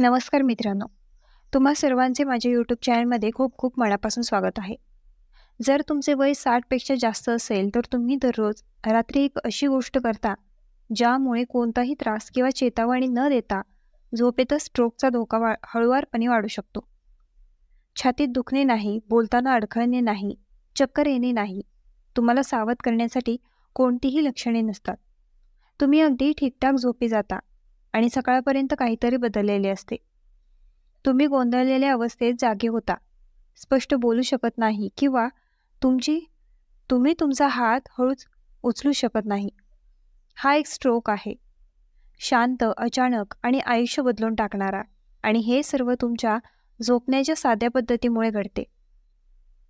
नमस्कार मित्रांनो. तुम्हा सर्वांचे माझ्या यूट्यूब चॅनलमध्ये खूप खूप मनापासून स्वागत आहे. जर तुमचे वय साठपेक्षा जास्त असेल तर तुम्ही दररोज रात्री एक अशी गोष्ट करता ज्यामुळे कोणताही त्रास किंवा चेतावणी न देता झोपेतच स्ट्रोकचा धोका वा हळुवारपणे वाढू शकतो. छातीत दुखणे नाही बोलताना अडखळणे नाही चक्कर येणे नाही तुम्हाला सावध करण्यासाठी कोणतीही लक्षणे नसतात. तुम्ही अगदी ठीकठाक झोपी जाता आणि सकाळपर्यंत काहीतरी बदललेले असते. तुम्ही गोंधळलेल्या अवस्थेत जागे होता. स्पष्ट बोलू शकत नाही किंवा तुमची तुम्ही तुमचा हात हळूच उचलू शकत नाही. हा एक स्ट्रोक आहे. शांत अचानक आणि आयुष्य बदलून टाकणारा आणि हे सर्व तुमच्या झोपण्याच्या साध्या पद्धतीमुळे घडते.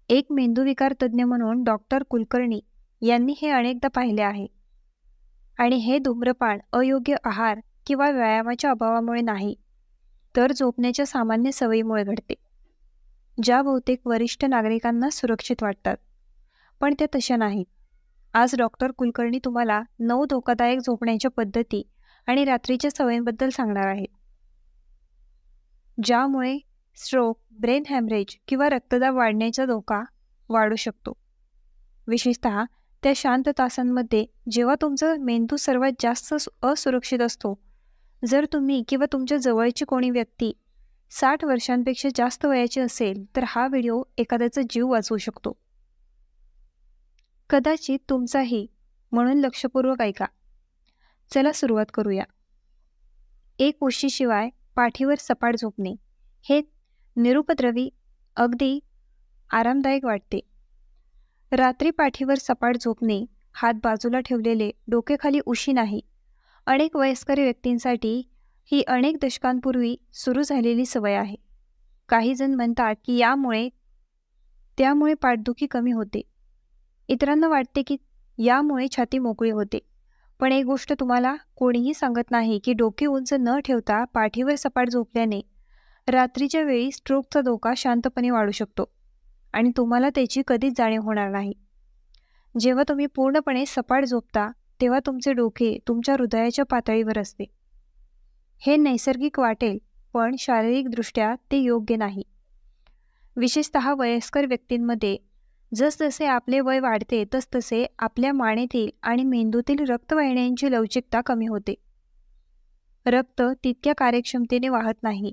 एक मेंदूविकार तज्ज्ञ म्हणून डॉक्टर कुलकर्णी यांनी हे अनेकदा पाहिले आहे. आणि हे धूम्रपान अयोग्य आहार किंवा व्यायामाच्या अभावामुळे नाही तर झोपण्याच्या सामान्य सवयीमुळे घडते ज्या बहुतेक वरिष्ठ नागरिकांना सुरक्षित वाटतात. पण त्या तशा नाहीत. आज डॉक्टर कुलकर्णी तुम्हाला नऊ धोकादायक झोपण्याच्या पद्धती आणि रात्रीच्या सवयींबद्दल सांगणार आहेत. ज्यामुळे स्ट्रोक ब्रेन हॅमरेज किंवा रक्तदाब वाढण्याचा धोका वाढू शकतो. विशेषतः त्या शांत तासांमध्ये जेव्हा तुमचा मेंदू सर्वात जास्त असुरक्षित असतो जर तुम्ही किंवा तुमच्या जवळची कोणी व्यक्ती साठ वर्षांपेक्षा जास्त वयाची असेल तर हा व्हिडिओ एखाद्याचा जीव वाचवू शकतो. कदाचित तुमचाही म्हणून लक्षपूर्वक ऐका. चला सुरुवात करूया. एक उशीशिवाय पाठीवर सपाट झोपणे हे निरुपद्रवी अगदी आरामदायक वाटते. रात्री पाठीवर सपाट झोपणे हात बाजूला ठेवलेले डोकेखाली उशी नाही. अनेक वयस्कर व्यक्तींसाठी ही अनेक दशकांपूर्वी सुरू झालेली सवय आहे. काही जण म्हणतात की यामुळे त्यामुळे पाठदुखी कमी होते. इतरांना वाटते की यामुळे छाती मोकळी होते. पण एक गोष्ट तुम्हाला कोणीही सांगत नाही की डोके उंच न ठेवता पाठीवर सपाट झोपल्याने रात्रीच्या वेळी स्ट्रोकचा धोका शांतपणे वाढू शकतो आणि तुम्हाला त्याची कधीच जाणीव होणार नाही. जेव्हा तुम्ही पूर्णपणे सपाट झोपता तेव्हा तुमचे डोके तुमच्या हृदयाच्या पातळीवर असते. हे नैसर्गिक वाटेल पण शारीरिकदृष्ट्या ते योग्य नाही. विशेषत वयस्कर व्यक्तींमध्ये जसजसे आपले वय वाढते तसतसे आपल्या मानेतील आणि मेंदूतील रक्तवाहिन्यांची लवचिकता कमी होते. रक्त तितक्या कार्यक्षमतेने वाहत नाही.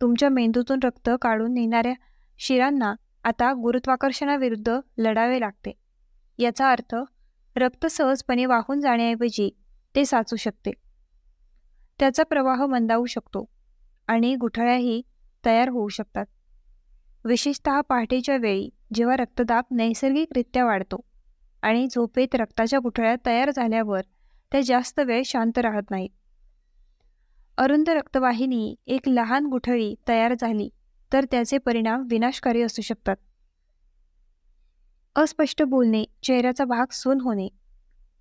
तुमच्या मेंदूतून रक्त काढून नेणाऱ्या शिरांना आता गुरुत्वाकर्षणाविरुद्ध लढावे लागते. याचा अर्थ रक्त सहजपणे वाहून जाण्याऐवजी ते साचू शकते. त्याचा प्रवाह मंदावू शकतो आणि गुठळ्याही तयार होऊ शकतात. विशेषत पहाटेच्या वेळी जेव्हा रक्तदाब नैसर्गिकरित्या वाढतो आणि झोपेत रक्ताच्या गुठळ्या तयार झाल्यावर त्या जास्त वेळ शांत राहत नाहीत. अरुंद रक्तवाहिनी एक लहान गुठळी तयार झाली तर त्याचे परिणाम विनाशकारी असू शकतात. अस्पष्ट बोलणे चेहऱ्याचा भाग सून होणे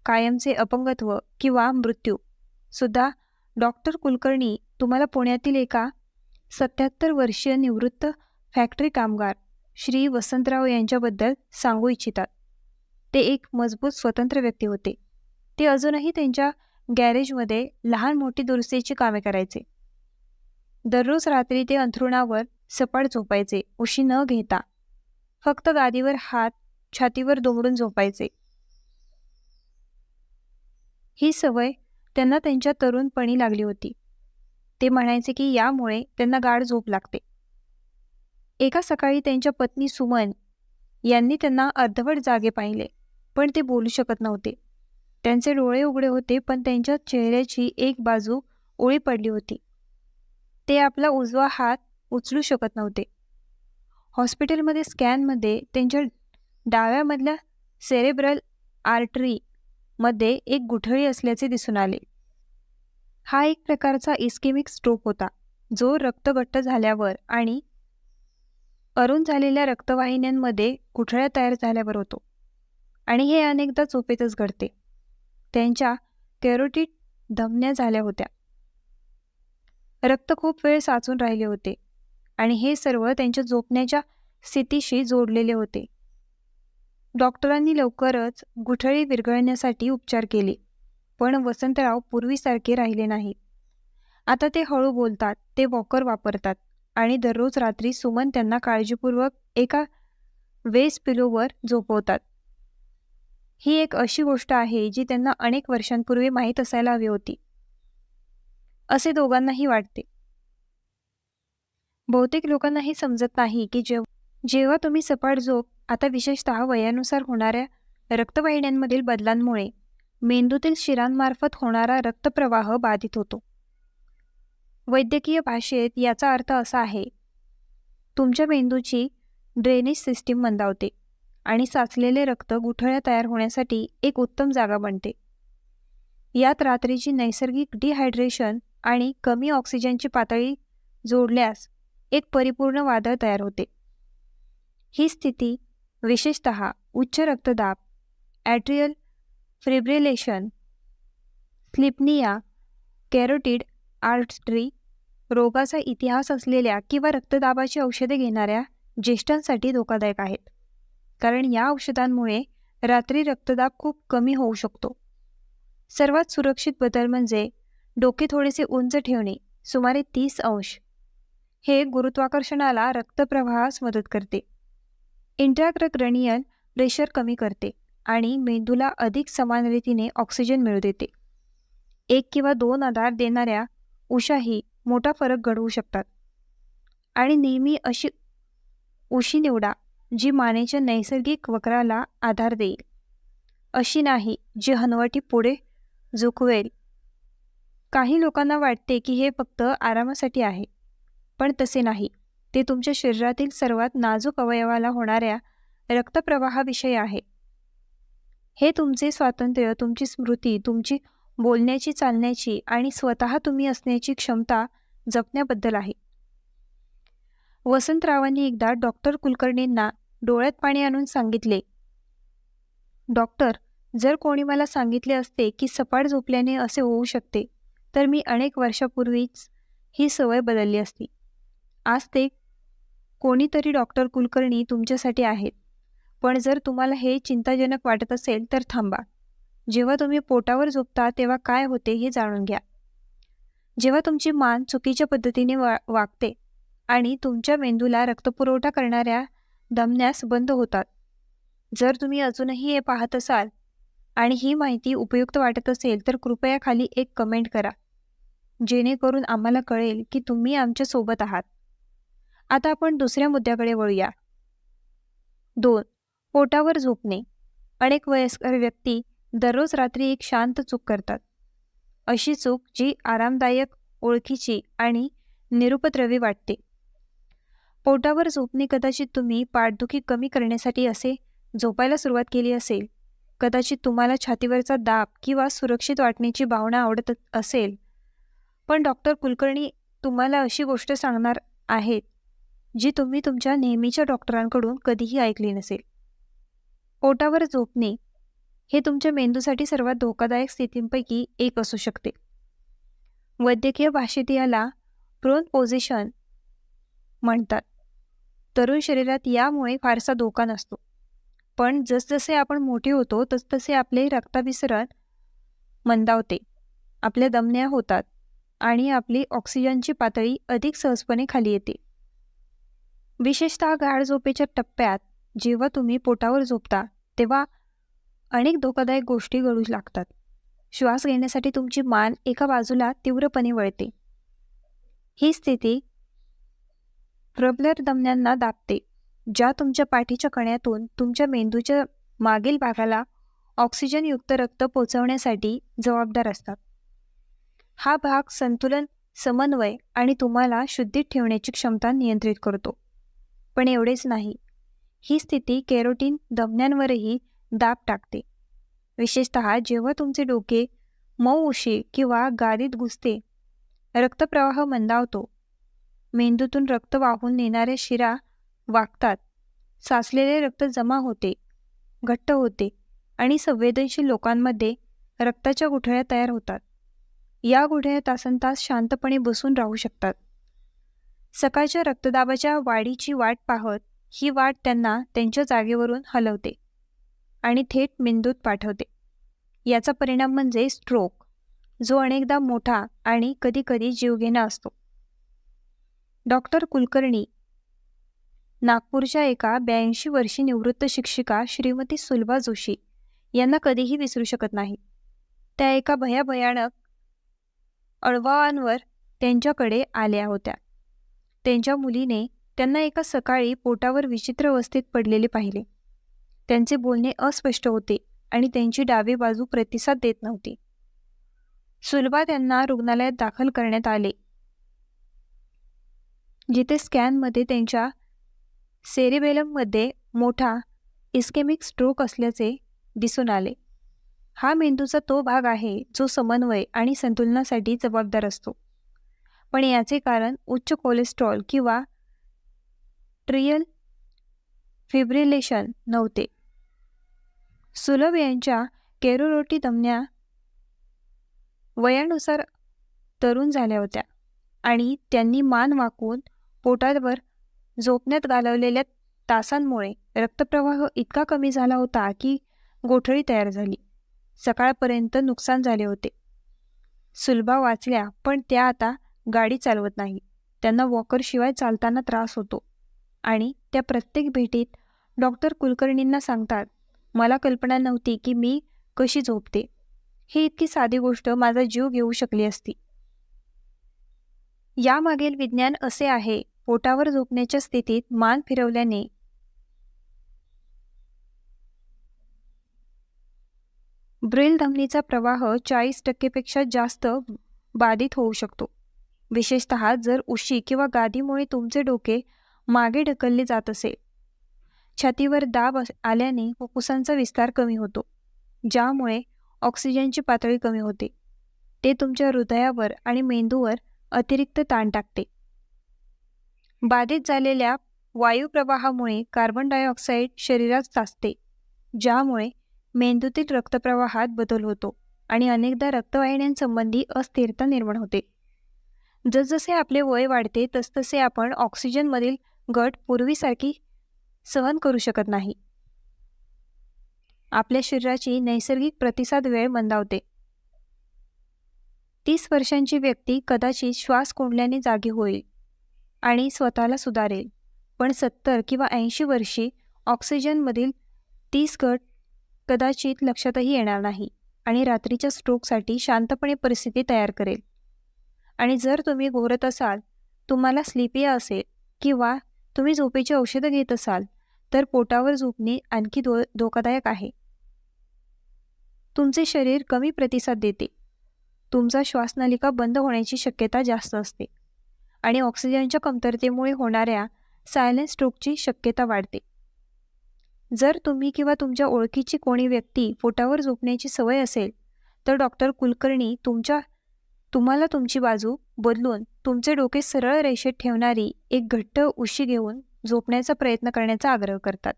कायमचे अपंगत्व किंवा मृत्यू. सुद्धा डॉक्टर कुलकर्णी तुम्हाला पुण्यातील एका सत्याहत्तर वर्षीय निवृत्त फॅक्टरी कामगार श्री वसंतराव यांच्याबद्दल सांगू इच्छितात. ते एक मजबूत स्वतंत्र व्यक्ती होते. ते अजूनही त्यांच्या गॅरेजमध्ये लहान मोठी दुरुस्तीची कामे करायचे. दररोज रात्री ते अंथरुणावर सपाट झोपायचे उशी न घेता. फक्त गादीवर हात छातीवर दुमडून झोपायचे. ही सवय त्यांना त्यांच्या तरुणपणी लागली होती. ते म्हणायचे की यामुळे त्यांना गाढ झोप लागते. एका सकाळी त्यांच्या पत्नी सुमन यांनी त्यांना अर्धवट जागे पाहिले पण ते बोलू शकत नव्हते. त्यांचे डोळे उघडे होते पण त्यांच्या चेहऱ्याची एक बाजू ओळी पडली होती. ते आपला उजवा हात उचलू शकत नव्हते. हॉस्पिटलमध्ये स्कॅनमध्ये त्यांच्या डाव्यामधल्या सेरेब्रल आर्टरीमध्ये एक गुठळी असल्याचे दिसून आले. हा एक प्रकारचा इस्केमिक स्ट्रोक होता जो रक्तगट्ट झाल्यावर आणि अरुण झालेल्या रक्तवाहिन्यांमध्ये गुठळ्या तयार झाल्यावर होतो आणि हे अनेकदा झोपेतच घडते. त्यांच्या कॅरोटिट धमन्या झाल्या होत्या. रक्त खूप वेळ साचून राहिले होते आणि हे सर्व त्यांच्या झोपण्याच्या स्थितीशी जोडलेले होते. डॉक्टरांनी लवकरच गुठळी विरघळण्यासाठी उपचार केले पण वसंतराव पूर्वीसारखे राहिले नाही आता ते हळू बोलतात ते वॉकर वापरतात आणि दररोज रात्री सुमन त्यांना काळजीपूर्वक एका वेस पिलोवर झोपवतात. ही एक अशी गोष्ट आहे जी त्यांना अनेक वर्षांपूर्वी माहीत असायला हवी होती. असे दोघांनाही वाटते. बहुतेक लोकांनाही समजत नाही की जेव्हा जेव्हा तुम्ही सपाट झोप आता विशेषतः वयानुसार होणाऱ्या रक्तवाहिन्यांमधील बदलांमुळे मेंदूतील शिरांमार्फत होणारा रक्तप्रवाह बाधित होतो. वैद्यकीय भाषेत याचा अर्थ असा आहे तुमच्या मेंदूची ड्रेनेज सिस्टीम मंदावते आणि साचलेले रक्त गुठळ्या तयार होण्यासाठी एक उत्तम जागा बनते. यात रात्रीची नैसर्गिक डिहायड्रेशन आणि कमी ऑक्सिजनची पातळी जोडल्यास एक परिपूर्ण वादळ तयार होते. ही स्थिती विशेषत उच्च रक्तदाब atrial fibrillation sleep apnoea carotid artery रोगाचा इतिहास असलेल्या किंवा रक्तदाबाची औषधे घेणाऱ्या ज्येष्ठांसाठी धोकादायक आहेत. कारण या औषधांमुळे रात्री रक्तदाब खूप कमी होऊ शकतो. सर्वात सुरक्षित बदल म्हणजे डोके थोडेसे उंच ठेवणे सुमारे तीस अंश. हे गुरुत्वाकर्षणाला रक्तप्रवाहास मदत करते. इंट्राक्रनियल प्रेशर कमी करते आणि मेंदूला अधिक समान रीतीने ऑक्सिजन मिळू देते. एक किंवा दोन आधार देणाऱ्या उशाही मोठा फरक घडवू शकतात. आणि नेहमी अशी उशी निवडा जी मानेच्या नैसर्गिक वक्राला आधार देईल. अशी नाही जी हनवटी पुढे झुकवेल. काही लोकांना वाटते की हे फक्त आरामासाठी आहे पण तसे नाही. ते तुमच्या शरीरातील सर्वात नाजूक अवयवाला होणाऱ्या रक्तप्रवाहाविषयी आहे. हे तुमचे स्वातंत्र्य तुमची स्मृती तुमची बोलण्याची चालण्याची आणि स्वतः तुम्ही असण्याची क्षमता जपण्याबद्दल आहे. वसंतरावांनी एकदा डॉक्टर कुलकर्णींना डोळ्यात पाणी आणून सांगितले डॉक्टर जर कोणी मला सांगितले असते की सपाट झोपल्याने असे होऊ शकते तर मी अनेक वर्षापूर्वीच ही सवय बदलली असती. आज ते कोणीतरी डॉक्टर कुलकर्णी तुमच्यासाठी आहेत. पण जर तुम्हाला हे चिंताजनक वाटत असेल तर थांबा. जेव्हा तुम्ही पोटावर झोपता तेव्हा काय होते हे जाणून घ्या. जेव्हा तुमची मान चुकीच्या पद्धतीने वा वागते आणि तुमच्या मेंदूला रक्तपुरवठा करणाऱ्या दमण्यास बंद होतात. जर तुम्ही अजूनही हे पाहत असाल आणि ही माहिती उपयुक्त वाटत असेल तर कृपया खाली एक कमेंट करा. जेणेकरून आम्हाला कळेल की तुम्ही आमच्यासोबत आहात. आता आपण दुसऱ्या मुद्द्याकडे वळूया. दोन पोटावर झोपणे. अनेक वयस्कर व्यक्ती दररोज रात्री एक शांत चूक करतात. अशी चूक जी आरामदायक ओळखीची आणि निरुपद्रवी वाटते. पोटावर झोपणे कदाचित तुम्ही पाठदुखी कमी करण्यासाठी असे झोपायला सुरुवात केली असेल. कदाचित तुम्हाला छातीवरचा दाब किंवा सुरक्षित वाटण्याची भावना आवडत असेल. पण डॉक्टर कुलकर्णी तुम्हाला अशी गोष्ट सांगणार आहेत. जी तुम्ही तुमच्या नेहमीच्या डॉक्टरांकडून कधीही ऐकली नसेल. पोटावर झोपणे हे तुमच्या मेंदूसाठी सर्वात धोकादायक स्थितींपैकी एक असू शकते. वैद्यकीय भाषेत याला प्रोन पोझिशन म्हणतात. तरुण शरीरात यामुळे फारसा धोका नसतो. पण जसजसे आपण मोठे होतो तसतसे आपले रक्ताभिसरण मंदावते. आपल्या दमन्या होतात आणि आपली ऑक्सिजनची पातळी अधिक सहजपणे खाली येते. विशेषतः गाढ झोपेच्या टप्प्यात जेव्हा तुम्ही पोटावर झोपता तेव्हा अनेक धोकादायक गोष्टी घडू लागतात. श्वास घेण्यासाठी तुमची मान एका बाजूला तीव्रपणे वळते. ही स्थिती प्रबलर दमण्यांना दाबते ज्या तुमच्या पाठीच्या कण्यातून तुमच्या मेंदूच्या मागील भागाला ऑक्सिजनयुक्त रक्त पोचवण्यासाठी जबाबदार असतात. हा भाग संतुलन समन्वय आणि तुम्हाला शुद्धीत ठेवण्याची क्षमता नियंत्रित करतो. पण एवढेच नाही. ही स्थिती केरोटीन दमन्यांवरही दाब टाकते. विशेषत जेव्हा तुमचे डोके मऊ उशी किंवा गादीत घुसते रक्तप्रवाह मंदावतो. मेंदूतून रक्त वाहून नेणाऱ्या शिरा वागतात. साचलेले रक्त जमा होते घट्ट होते आणि संवेदनशील लोकांमध्ये रक्ताच्या गुठळ्या तयार होतात. या गुठळ्या तासन तास शांतपणे बसून राहू शकतात. सकाळच्या रक्तदाबाच्या वाढीची वाट पाहत ही वाट त्यांना त्यांच्या जागेवरून हलवते आणि थेट मेंदूत पाठवते. याचा परिणाम म्हणजे स्ट्रोक जो अनेकदा मोठा आणि कधीकधी जीवघेणा असतो. डॉक्टर कुलकर्णी नागपूरच्या एका ब्याऐंशी वर्षी निवृत्त शिक्षिका श्रीमती सुलभा जोशी यांना कधीही विसरू शकत नाही. त्या एका भयाभयानक अळवावांवर त्यांच्याकडे आल्या होत्या. त्यांच्या मुलीने त्यांना एका सकाळी पोटावर विचित्र अवस्थेत पडलेले पाहिले. त्यांचे बोलणे अस्पष्ट होते आणि त्यांची डावी बाजू प्रतिसाद देत नव्हती. सुलभा त्यांना रुग्णालयात दाखल करण्यात आले. जिथे स्कॅनमध्ये त्यांच्या सेरेबेलममध्ये मोठा इस्केमिक स्ट्रोक असल्याचे दिसून आले. हा मेंदूचा तो भाग आहे जो समन्वय आणि संतुलनासाठी जबाबदार असतो. पण याचे कारण उच्च कोलेस्ट्रॉल किंवा ट्रियल फिब्रिलेशन नव्हते. सुलभ यांच्या केरोरोटी दमण्या वयानुसार तरुण झाल्या होत्या आणि त्यांनी मान वाकून पोटावर झोपण्यात घालवलेल्या तासांमुळे रक्तप्रवाह इतका कमी झाला होता की गोठळी तयार झाली. सकाळपर्यंत नुकसान झाले होते. सुलभा वाचल्या पण त्या आता गाडी चालवत नाही. त्यांना वॉकरशिवाय चालताना त्रास होतो. आणि त्या प्रत्येक भेटीत डॉक्टर कुलकर्णींना सांगतात मला कल्पना नव्हती की मी कशी झोपते. ही इतकी साधी गोष्ट माझा जीव घेऊ शकली असती. यामागील विज्ञान असे आहे पोटावर झोपण्याच्या स्थितीत मान फिरवल्याने ब्रेल धमनीचा प्रवाह चाळीस टक्केपेक्षा जास्त बाधित होऊ शकतो. विशेषत जर उशी किंवा गादीमुळे तुमचे डोके मागे ढकलले जात असेल छातीवर दाब आल्याने फुफ्फुसांचा विस्तार कमी होतो ज्यामुळे ऑक्सिजनची पातळी कमी होते. ते तुमच्या हृदयावर आणि मेंदूवर अतिरिक्त ताण टाकते. बाधित झालेल्या वायुप्रवाहामुळे कार्बन डायऑक्साईड शरीरात साचते ज्यामुळे मेंदूतील रक्तप्रवाहात बदल होतो आणि अनेकदा रक्तवाहिन्यांसंबंधी अस्थिरता निर्माण होते. जसजसे आपले वय वाढते तसतसे आपण ऑक्सिजनमधील घट पूर्वीसारखी सहन करू शकत नाही. आपल्या शरीराची नैसर्गिक प्रतिसाद वेळ मंदावते. तीस वर्षांची व्यक्ती कदाचित श्वास कोंडल्याने जागी होईल आणि स्वतःला सुधारेल पण सत्तर किंवा ऐंशी वर्षी ऑक्सिजनमधील तीस घट कदाचित लक्षातही येणार नाही आणि रात्रीच्या स्ट्रोकसाठी शांतपणे परिस्थिती तयार करेल. आणि जर तुम्ही घोरत असाल तुम्हाला स्लिपिया असेल किंवा तुम्ही झोपेची औषधं घेत असाल तर पोटावर झोपणे आणखी धो धोकादायक आहे. तुमचे शरीर कमी प्रतिसाद देते. तुमचा श्वासनलिका बंद होण्याची शक्यता जास्त असते आणि ऑक्सिजनच्या कमतरतेमुळे होणाऱ्या सायलेंट स्ट्रोकची शक्यता वाढते. जर तुम्ही किंवा तुमच्या ओळखीची कोणी व्यक्ती पोटावर झोपण्याची सवय असेल तर डॉक्टर कुलकर्णी तुमच्या तुम्हाला तुमची बाजू बदलून तुमचे डोके सरळ रेषेत ठेवणारी एक घट्ट उशी घेऊन झोपण्याचा प्रयत्न करण्याचा आग्रह करतात.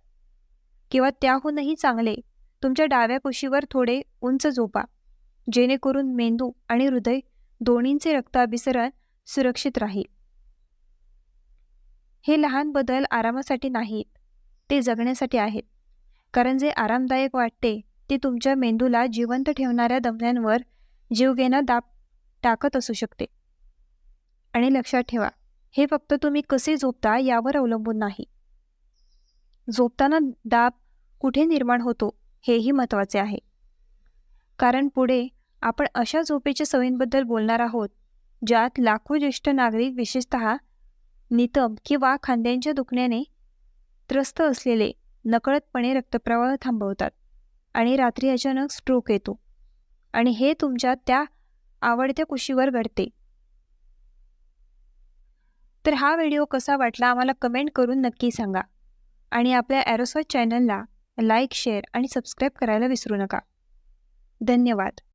किंवा त्याहूनही चांगले तुमच्या डाव्या कुशीवर थोडे उंच झोपा. जेणेकरून मेंदू आणि हृदय दोन्हींचे रक्ताभिसरण सुरक्षित राहील. हे लहान बदल आरामासाठी नाहीत ते जगण्यासाठी आहेत. कारण जे आरामदायक वाटते ते तुमच्या मेंदूला जिवंत ठेवणाऱ्या दमन्यांवर जीवघेणा दाब टाकत असू शकते. आणि लक्षात ठेवा हे फक्त तुम्ही कसे झोपता यावर अवलंबून नाही. झोपताना दाब कुठे निर्माण होतो हेही महत्त्वाचे आहे. कारण पुढे आपण अशा झोपेच्या सवयींबद्दल बोलणार आहोत ज्यात लाखो ज्येष्ठ नागरिक विशेषत नितंब किंवा खांद्यांच्या दुखण्याने त्रस्त असलेले नकळतपणे रक्तप्रवाह थांबवतात आणि रात्री अचानक स्ट्रोक येतो. आणि हे तुमच्या त्या आवडत्या कुशीवर घडते. तर हा व्हिडिओ कसा वाटला आम्हाला कमेंट करून नक्की सांगा. आणि आपल्या ॲरोसॉट चॅनलला लाईक शेअर आणि सबस्क्राईब करायला विसरू नका. धन्यवाद.